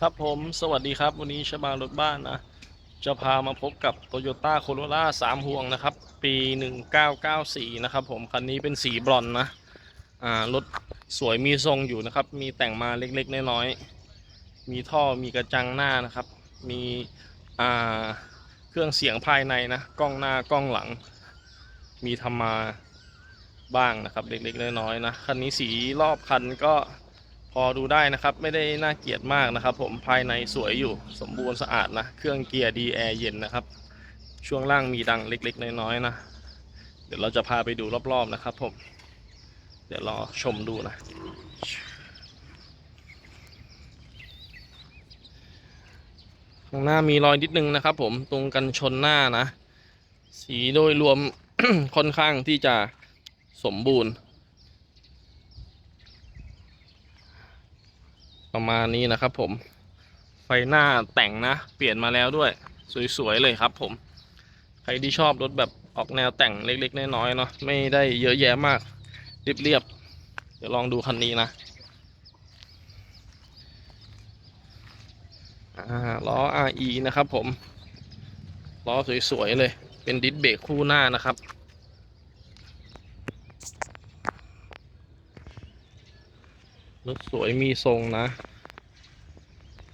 ครับผมสวัสดีครับ วันนี้ชบารถบ้านนะ จะพามาพบกับ Toyota Corolla 3 ห่วงนะครับ ปี 1994 นะครับผม คันนี้เป็นสีบรอนนะ อ่ารถสวยมีทรงอยู่นะครับ มีแต่งมาเล็กๆ น้อยๆ มีท่อมีกระจังหน้านะครับ มีอ่า เครื่องเสียงภายในนะกล้องหน้ากล้องหลัง มีทำมาบ้างนะครับ เล็กๆน้อยๆนะคันนี้สีรอบคันก็พอดูได้นะครับ ไม่ได้น่าเกลียดมากนะครับ ผมภายในสวยอยู่สมบูรณ์สะอาดนะ เครื่องเกียร์ดีแอร์เย็นนะครับ ช่วงล่างมีดังเล็กๆ น้อยๆนะ เดี๋ยวเราจะพาไปดูรอบๆนะครับผม เดี๋ยวรอชมดูนะ ข้างหน้ามีรอยนิดนึงนะครับ ผมตรงกันชนหน้านะ สีโดยรวม ค่อนข้างที่จะสมบูรณ์ ประมาณนี้นะครับ ผม ไฟหน้าแต่งนะ เปลี่ยนมาแล้วด้วย สวยๆเลยครับ ผม ใครที่ชอบรถแบบออกแนวแต่งเล็กๆน้อยๆเนาะไม่ได้เยอะแยะมากเรียบๆเดี๋ยวลองดูคันนี้นะ อ่า ล้อ RE นะครับผม ล้อสวยๆเลย เป็นดิสเบรกคู่หน้านะครับ รถสวยมีทรงนะ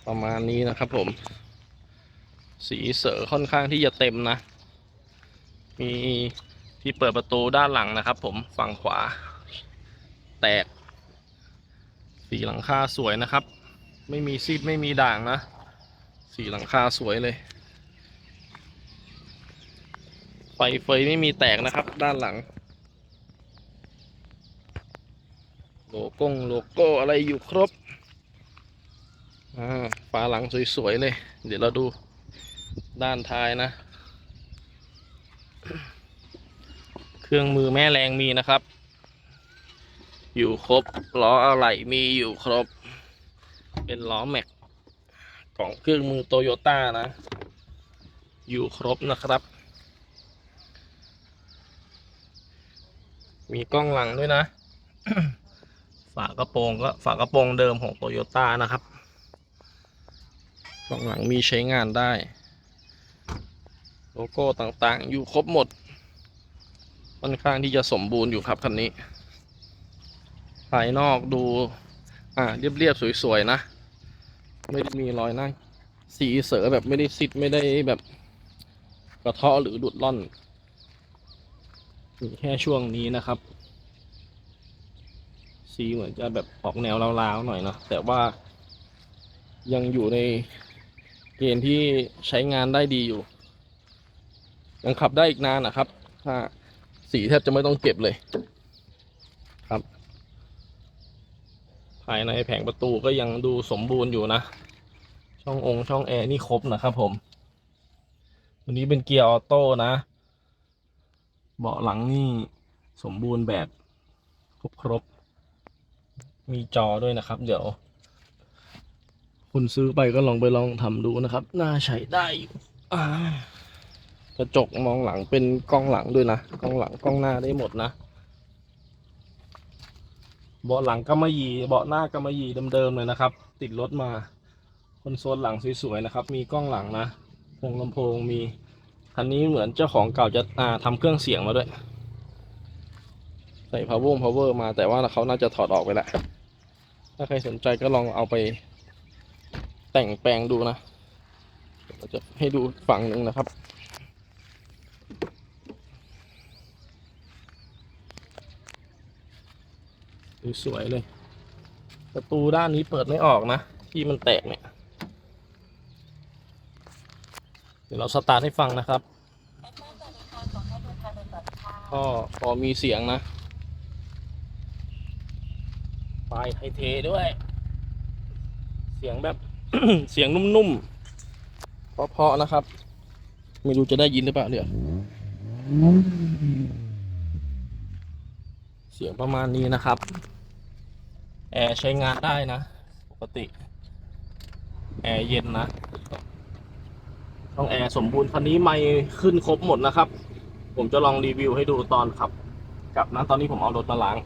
ประมาณนี้นะครับผม สีเสือค่อนข้างที่จะเต็มนะ มีที่เปิดประตูด้านหลังนะครับผม ฝั่งขวา แตก สีหลังคาสวยนะครับไม่มีซีดไม่มีด่างนะ สีหลังคาสวยเลย ไฟเฟยไม่มีแตกนะครับ ด้านหลัง โลโก้โลโก้อะไรอยู่ครบอ่าฝาหลังสวย ๆ เลย เดี๋ยวเราดูด้านท้ายนะ เครื่องมือแม่แรงมีนะครับ อยู่ครบ ล้ออะไหล่มีอยู่ครบ เป็นล้อแม็ก ของเครื่องมือโตโยต้านะ อยู่ครบนะครับ มีกล้องหลังด้วยนะ ฝากระโปรงก็ฝากระโปรงเดิมของโตโยต้านะครับกล้องหลังมีใช้งานได้ โลโก้ต่างๆ อยู่ครบหมดค่อนข้างที่จะสมบูรณ์อยู่ครับคันนี้ ภายนอกดู อ่าเรียบๆสวยๆนะ ไม่ได้มีรอยหน้าสีเสือแบบไม่ได้ซิดไม่ได้แบบกระเทาะหรือดุดร่อนมีแค่ช่วงนี้นะครับ สีเหมือนจะแบบออกแนวลาวๆหน่อยเนาะแต่ว่ายังอยู่ในเกณฑ์ที่ใช้งานได้ดีอยู่ ยังขับได้อีกนานนะครับ ถ้าสีแทบจะไม่ต้องเก็บเลย ครับ ภายในแผงประตูก็ยังดูสมบูรณ์อยู่นะ ช่ององค์ช่องแอร์นี่ครบนะครับผมวันนี้เป็นเกียร์ออโต้นะ เบาะหลังนี่สมบูรณ์แบบครบครบ มีจอด้วยนะครับ เดี๋ยว คุณซื้อไปก็ลองไปลองทำดูนะครับ น่าใช้ได้อยู่กระจกมองหลังเป็นกล้องหลังด้วยนะกล้องหลังกล้องหน้าได้หมดนะ เบาะหลังกำมะหยี่เบาะหน้ากำมะหยี่เดิมๆเลยนะครับ ติดรถมาคอนโซลหลังสวยๆนะครับ มีกล้องหลังนะพวงลำโพงมีคันนี้เหมือนเจ้าของเก่าจะอ่าทำเครื่องเสียงมาด้วย ใส่ power power มาแต่ว่าเขาน่าจะถอดออกไปแล้วถ้าใครสนใจก็ลองเอาไป แต่งแปลงดูนะเราจะให้ดูฝั่งหนึ่งนะครับ สวยๆเลย ประตูด้านนี้เปิดไม่ออกนะ ที่มันแตกเนี่ย เดี๋ยวเราสตาร์ทให้ฟังนะครับก็พอมีเสียงนะปลายไทยเทด้วย เสียงแบบ เสียงนุ่มๆเพราะๆนะครับ ไม่รู้จะได้ยินหรือเปล่าเดี๋ยวเสียงประมาณนี้นะครับ แอร์ใช้งานได้นะ ปกติ แอร์เย็นนะ ช่องแอร์สมบูรณ์คันนี้ไม่ขึ้นครบหมดนะครับ ผมจะลองรีวิวให้ดูตอนขับกลับนะตอนนี้ผมเอารถมาล้าง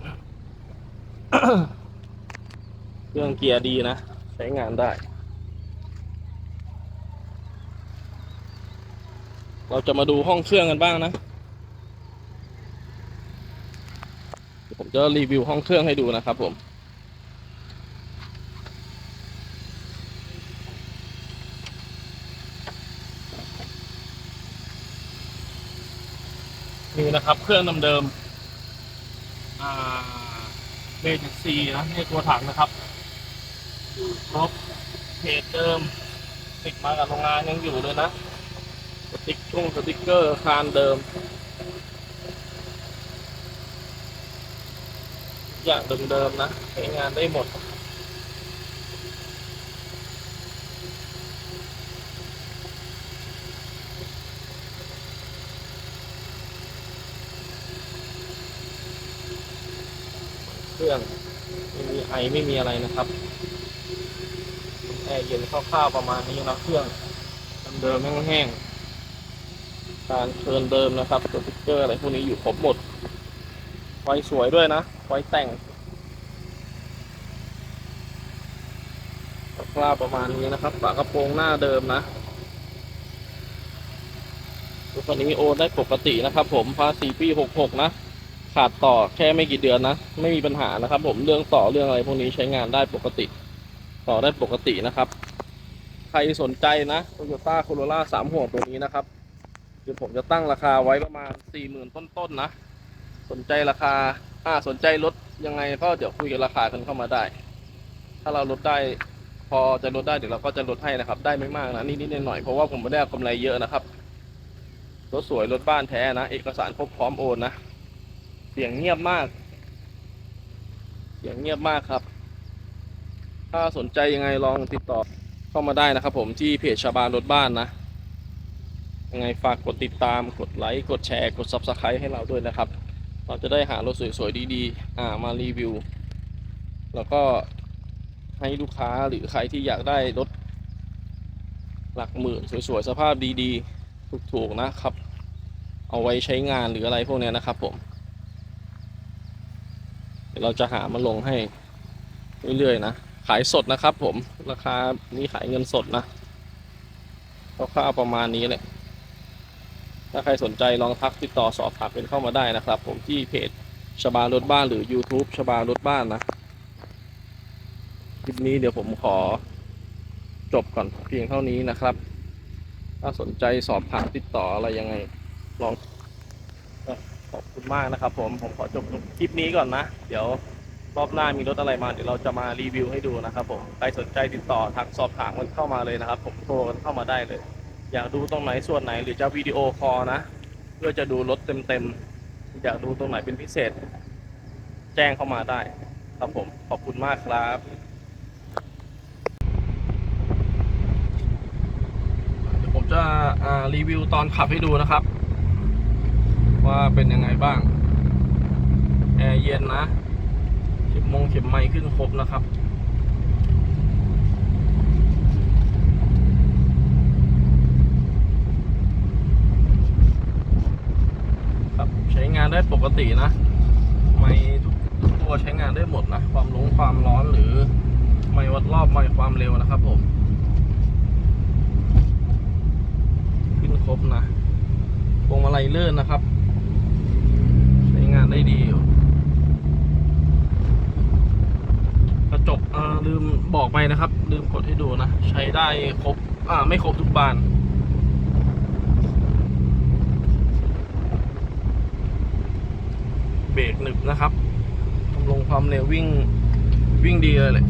เครื่องเกียร์ดีนะ ใช้งานได้ เราจะมาดูห้องเครื่องกันบ้างนะผมจะรีวิวห้องเครื่องให้ดูนะครับผม ครับเครื่องเดิมๆเบจิซีนะในตัวถังนะครับอยู่ครบเพจเดิมติดมากับโรงงานยังอยู่เลยนะสติ๊กช่งสติ๊กเกอร์คานเดิมอย่างเดิมๆนะใช้งานได้หมด รื่องไม่มีไอไม่มีอะไรนะครับแอร์เย็นคร่าวๆประมาณนี้นะเครื่องเดิมแห้งๆการเชิญเดิมนะครับสติ๊กเกอร์อะไรพวกนี้อยู่ครบหมดไฟสวยด้วยนะไฟแต่งคร่าวๆประมาณนี้นะครับฝากระโปรงหน้าเดิมนะรถคันนี้โอนได้ปกตินะครับ ผมภาษีปี66นะ ขาดต่อแค่ไม่กี่เดือนนะ ไม่มีปัญหานะครับ ผมเรื่องต่อเรื่องอะไรพวกนี้ใช้งานได้ปกติ ต่อได้ปกตินะครับ ใครสนใจนะ Toyota Corolla สามห่วงตัวนี้นะครับเดี๋ยวผมจะตั้งราคาไว้ประมาณสี่หมื่นต้นๆนะ สนใจราคาอ่าสนใจลดยังไงก็เดี๋ยวคุยกันราคากันเข้ามาได้ ถ้าเราลดได้พอจะลดได้เดี๋ยวเราก็จะลดให้นะครับ ได้ไม่มากนะนิดๆหน่อยๆเพราะว่าผมไม่ได้กำไรเยอะนะครับรถสวยรถบ้านแท้นะ เอกสารครบพร้อมโอนนะ สียงเงียบมาก เสียงเงียบมากครับ ถ้าสนใจยังไงลองติดต่อเข้ามาได้นะครับ ผมที่เพจชาบานรถบ้านนะ ยังไงฝากกดติดตาม กดไลค์ กดแชร์ กด Subscribe ให้เราด้วยนะครับ เราจะได้หารถสวยๆดีๆ อ่ามารีวิว แล้วก็ให้ลูกค้าหรือใครที่อยากได้รถหลักหมื่นสวยๆ สภาพดีๆ ถูกๆนะครับ เอาไว้ใช้งานหรืออะไรพวกนี้นะครับผม ดี๋ยวเราจะหามาลงให้เรื่อยๆนะ ขายสดนะครับผม ราคานี้ขายเงินสดนะคร่าวๆประมาณนี้แหละ ถ้าใครสนใจลองทักติดต่อสอบถามเป็นเข้ามาได้นะครับ ผมที่เพจชบารถบ้านหรือ YouTube ชบารถบ้านนะคลิปนี้เดี๋ยวผมขอจบก่อนเพียงเท่านี้นะครับ ถ้าสนใจสอบถามติดต่ออะไรยังไง ลอง ขอบคุณมากนะครับผมผมขอจบคลิปนี้ก่อนนะ เดี๋ยวรอบหน้ามีรถอะไรมาเดี๋ยวเราจะมารีวิวให้ดูนะครับผมใครสนใจติดต่อทักสอบถามกันเข้ามาเลยนะครับ ผมโทรกันเข้ามาได้เลย อยากดูตรงไหนส่วนไหนหรือจะวิดีโอคอลนะ เพื่อจะดูรถเต็มๆอยากดูตรงไหนเป็นพิเศษ แจ้งเข้ามาได้ ครับผมขอบคุณมากครับเดี๋ยวผมจะรีวิวตอนขับให้ดูนะครับ ว่าเป็นยังไงบ้าง แอร์เย็นนะเข็มมงเข็มไม้ขึ้นครบนะครับครับใช้งานได้ปกตินะ ไม่ทุกตัวใช้งานได้หมดนะ ความร้อนความร้อนหรือ ไม่วัดรอบไม่ความเร็วนะครับผม ขึ้นครบนะพวงมาลัยเลื่อนนะครับ ได้ดีอยู่กระจกอ่าลืมบอกไปนะครับ ลืมกดให้ดูนะ ใช้ได้ครบ อ่า ไม่ครบทุกบานเบรกหนึบนะครับ ทำลงความเร็ววิ่งวิ่งดีเลยแหละ